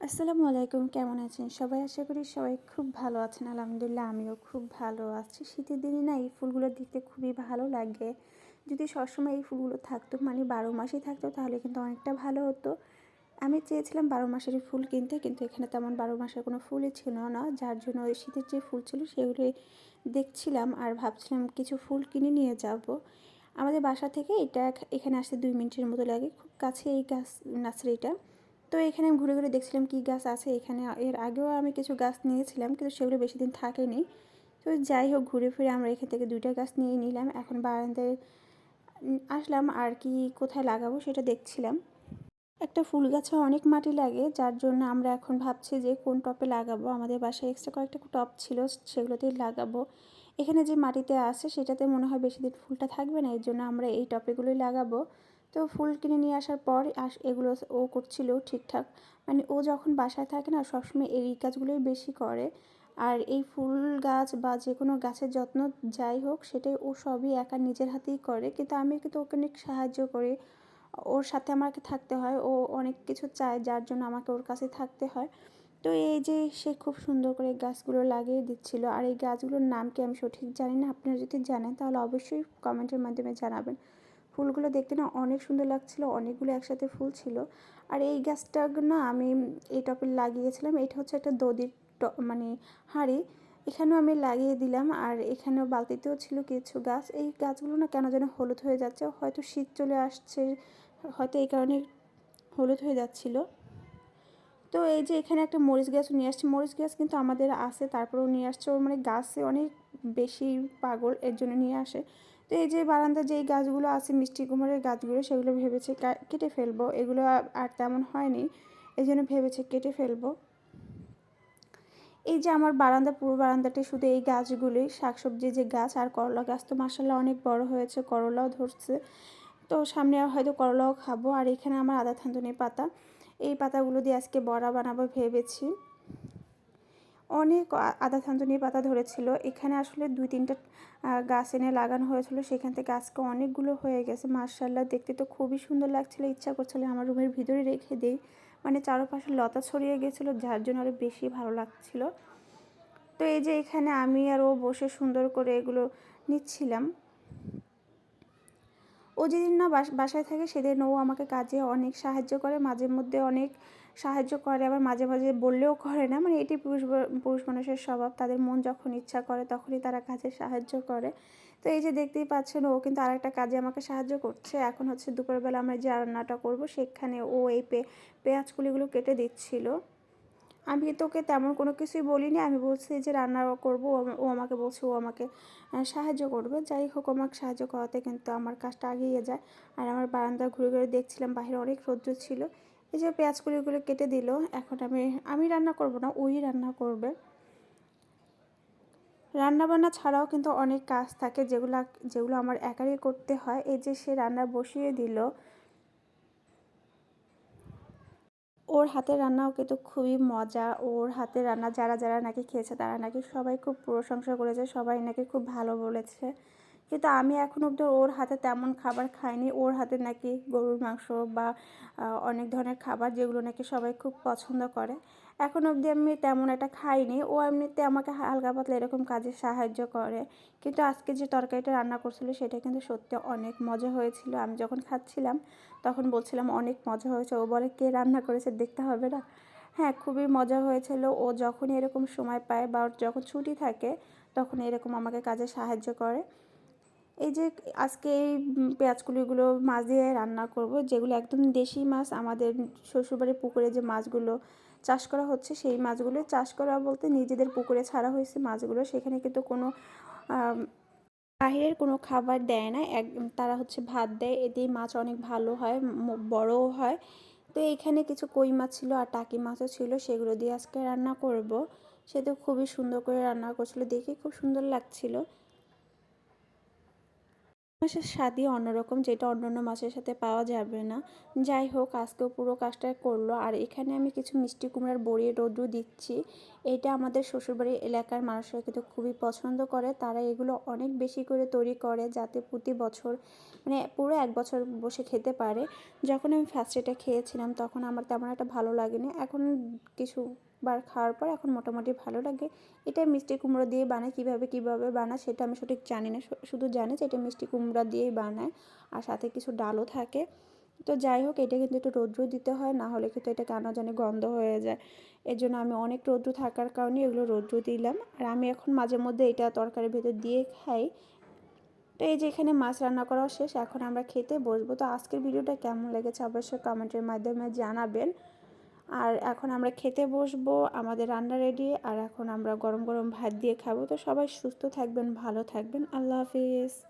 আসসালামু আলাইকুম, কেমন আছেন? সবাই আশা করি সবাই খুব ভালো আছেন। আলহামদুলিল্লাহ, আমিও খুব ভালো আছি। শীতের দিনে না এই ফুলগুলো দেখতে খুবই ভালো লাগে। যদি সবসময় এই ফুলগুলো থাকতো মানে বারো মাসেই থাকতো, তাহলে কিন্তু অনেকটা ভালো হতো। আমি চেয়েছিলাম বারো মাসের ফুল কিনতে, কিন্তু এখানে তেমন বারো মাসের কোনো ফুলই ছিল না। যার জন্য ওই শীতের যে ফুল ছিল সেগুলি দেখছিলাম আর ভাবছিলাম কিছু ফুল কিনে নিয়ে যাব। আমাদের বাসা থেকে এটা এখানে আসতে দুই মিনিটের মতো লাগে। খুব কাছে এই গাছ, নার্সারিটা। তো এখানে আমি ঘুরে ঘুরে দেখছিলাম কী গাছ আছে এখানে। এর আগেও আমি কিছু গাছ নিয়েছিলাম, কিন্তু সেগুলো বেশি দিন থাকেনি। তো যাই হোক, ঘুরে ফিরে আমরা এখান থেকে দুইটা গাছ নিয়ে নিলাম। এখন বারান্দায় আসলাম আর কি কোথায় লাগাবো সেটা দেখছিলাম। একটা ফুল গাছে অনেক মাটি লাগে, যার জন্য আমরা এখন ভাবছি যে কোন টপে লাগাবো। আমাদের বাসায় এক্সট্রা কয়েকটা টপ ছিল, সেগুলোতেই লাগাবো। এখানে যে মাটিতে আছে সেটাতে মনে হয় বেশি দিন ফুলটা থাকবে না, এর জন্য আমরা এই টপেগুলোই লাগাবো। তো ফুল কিনে নিয়ে আসার পর এগুলো ও করছিল ঠিকঠাক। মানে ও যখন বাসায় থাকে না, সবসময় এই কাজগুলোই বেশি করে। আর এই ফুল গাছ বা যে কোনো গাছের যত্ন যাই হোক, সেটাই ও সবই একা নিজের হাতেই করে। কিন্তু আমি কিন্তু ওকে অনেক সাহায্য করি। ওর সাথে আমাকে থাকতে হয়। ও অনেক কিছু চায়, যার জন্য আমাকে ওর কাছে থাকতে হয়। তো এই যে সে খুব সুন্দর করে গাছগুলো লাগিয়ে দিচ্ছিল। আর এই গাছগুলোর নাম কি আমি সঠিক জানি না? আপনারা যদি জানেন, তাহলে অবশ্যই কমেন্টের মাধ্যমে জানাবেন। ফুলগুলো দেখতে না অনেক সুন্দর লাগছিল, অনেকগুলো একসাথে ফুল ছিল। আর এই গাছটা না আমি এই টপে লাগিয়েছিলাম, এটা হচ্ছে একটা দদির মানে হাঁড়ি। এখানেও আমি লাগিয়ে দিলাম আর এখানেও বালতিতেও ছিল কিছু গাছ। এই গাছগুলো না কেন যেন হলুদ হয়ে যাচ্ছে, হয়তো শীত চলে আসছে, হয়তো এই কারণে হলুদ হয়ে যাচ্ছিল। তো এই যে এখানে একটা মরিচ গাছও নিয়ে আসছে, মরিচ গাছ কিন্তু আমাদের আছে, তারপরেও নিয়ে আসছে। ওর মানে গাছে অনেক বেশি পাগল এর জন্য নিয়ে আসে। তো এই যে বারান্দার যে গাছগুলো আছে, মিষ্টি কুমড়ের গাছগুলো, সেগুলো ভেবেছে কেটে ফেলব। এগুলো আর তেমন হয়নি। এই জন্য ভেবেছে কেটে ফেলব। এই যে আমার বারান্দা, পুরো বারান্দাটি শুধু এই গাছগুলোই, শাকসবজি যে গাছ আর করলা গাছ তো মাসাল্লাহ অনেক বড় হয়েছে, করলাও ধরছে। তো সামনে হয়তো করলাও খাব। আর এখানে আমার আদা থান্তনি পাতা। এই পাতাগুলো দিয়ে আজকে বড়া বানাবো ভেবেছি। অনেক আদা থান্তনি পাতা ধরেছিল। এখানে আসলে দুই, তিনটা গাছ এনে লাগানো হয়েছিল। সেখান থেকে আজকে অনেকগুলো হয়ে গেছে। মার্শাল্লাহ দেখতে তো খুবই সুন্দর লাগছিল। ইচ্ছা করছিল আমার রুমের ভিতরে রেখে দেই। মানে চারপাশে লতা ছড়িয়ে গেছিল, যার জন্য আরও বেশি ভালো লাগছিল। তো এই যে এখানে আমি আর ও বসে সুন্দর করে এগুলো নিচ্ছিলাম। ও যেদিন না বাসায় থাকে, সেদিন ও আমাকে কাজে অনেক সাহায্য করে। মাঝে মধ্যে অনেক সাহায্য করে, আবার মাঝে মাঝে বললেও করে না। মানে এটি পুরুষ পুরুষ মানুষের স্বভাব। তাদের মন যখন ইচ্ছা করে, তখনই তারা কাজে সাহায্য করে। তো এই যে দেখতেই পাচ্ছেন, ও কিন্তু আরেকটা কাজে আমাকে সাহায্য করছে। এখন হচ্ছে দুপুরবেলা আমরা যে রান্নাটা করব, সেখানে ও এই পে, পেঁয়াজকুলিগুলো কেটে দিচ্ছিল। আমি তোকে তেমন কোনো কিছুই বলিনি। আমি বলছি যে রান্না করব, ও আমাকে বলছে ও আমাকে সাহায্য করবে। যাই হোক আমাকে সাহায্য করাতে কিন্তু আমার কাজটা এগিয়ে যায়। আর আমার বারান্দা ঘুরে ঘুরে দেখছিলাম বাইরে অনেক রৌদ্র ছিল। এই যে পেঁয়াজ কুড়িগুলো কেটে দিল, এখন আমি আমি রান্না করব না, ওই রান্না করবে। রান্নাবান্না ছাড়াও কিন্তু অনেক কাজ থাকে যেগুলো যেগুলো আমার একারই করতে হয়। এই যে সে রান্না বসিয়ে দিল। ওর হাতের রান্নাও কিন্তু খুবই মজা। ওর হাতের রান্না যারা যারা নাকি খেয়েছে, তারা নাকি সবাই খুব প্রশংসা করেছে, সবাই নাকি খুব ভালো বলেছে। কিন্তু আমি এখন অব্দি ওর হাতে তেমন খাবার খাইনি। ওর হাতে নাকি গরুর মাংস বা অনেক ধরনের খাবার যেগুলো নাকি সবাই খুব পছন্দ করে। এখন অবধি আমি তেমন একটা খাইনি। ও এমনিতে আমাকে হালকা পাতলা এরকম কাজে সাহায্য করে। কিন্তু আজকে যে তরকারিটা রান্না করছিল সেটা কিন্তু সত্যি অনেক মজা হয়েছিল। আমি যখন খাচ্ছিলাম তখন বলছিলাম অনেক মজা হয়েছে। ও বলে, কে রান্না করেছে দেখতে হবে না? হ্যাঁ খুবই মজা হয়েছিল। ও যখনই এরকম সময় পায় বা যখন ছুটি থাকে তখন এরকম আমাকে কাজে সাহায্য করে। এই যে আজকে এই পেঁয়াজকুলিগুলো মাছ দিয়ে রান্না করব, যেগুলো একদম দেশি মাছ, আমাদের শ্বশুরবাড়ির পুকুরে যে মাছগুলো চাষ করা হচ্ছে, সেই মাছগুলো চাষ করা বলতে নিজেদের পুকুরে ছাড়া হয়েছে মাছগুলো, সেখানে কিন্তু কোনো বাহিরের কোনো খাবার দেয় না, এক, তারা হচ্ছে ভাত দেয় এতেই মাছ অনেক ভালো হয় বড়ও হয়। তো এইখানে কিছু কই মাছ ছিল আর টাকি মাছও ছিল, সেগুলো দিয়ে আজকে রান্না করব। সে তো খুবই সুন্দর করে রান্না করছিল, দেখে খুব সুন্দর লাগছিল। মাছের স্বাদই অন্যরকম, যেটা অন্যান্য মাছের সাথে পাওয়া যাবে না। যাই হোক, আজকেও পুরো কাজটা করল। আর এখানে আমি কিছু মিষ্টি কুমড়ার বড়ি রোদ্রু দিচ্ছি। এটা আমাদের শ্বশুরবাড়ির এলাকার মানুষরা কিন্তু খুবই পছন্দ করে। তারা এগুলো অনেক বেশি করে তৈরি করে যাতে প্রতি বছর মানে পুরো এক বছর বসে খেতে পারে। যখন আমি ফার্স্ট এটা খেয়েছিলাম, তখন আমার তেমন একটা ভালো লাগেনি। এখন কিছু বার খাওয়ার পর এখন মোটামুটি ভালো লাগে। এটা মিষ্টি কুমড়ো দিয়ে বানায়, কীভাবে কীভাবে বানায় সেটা আমি সঠিক জানি না। শুধু জানি যে এটা মিষ্টি কুমড়া দিয়েই বানায় আর সাথে কিছু ডালও থাকে। তো যাই হোক, এটা কিন্তু একটু রৌদ্র দিতে হয়, না হলে কিন্তু এটা কেন জানি গন্ধ হয়ে যায়। এর জন্য আমি অনেক রৌদ্র থাকার কারণে এগুলো রৌদ্র দিলাম। আর আমি এখন মাঝে মধ্যে এটা তরকারির ভেতর দিয়ে খাই। তো এই যে এখানে মাছ রান্না করা শেষ, এখন আমরা খেতে বসবো। তো আজকের ভিডিওটা কেমন লেগেছে অবশ্যই কমেন্টের মাধ্যমে জানাবেন। আর এখন আমরা খেতে বসবো, আমাদের রান্না রেডি আর এখন আমরা গরম গরম ভাত দিয়ে খাব। তো সবাই সুস্থ থাকবেন, ভালো থাকবেন। আল্লাহ হাফিজ।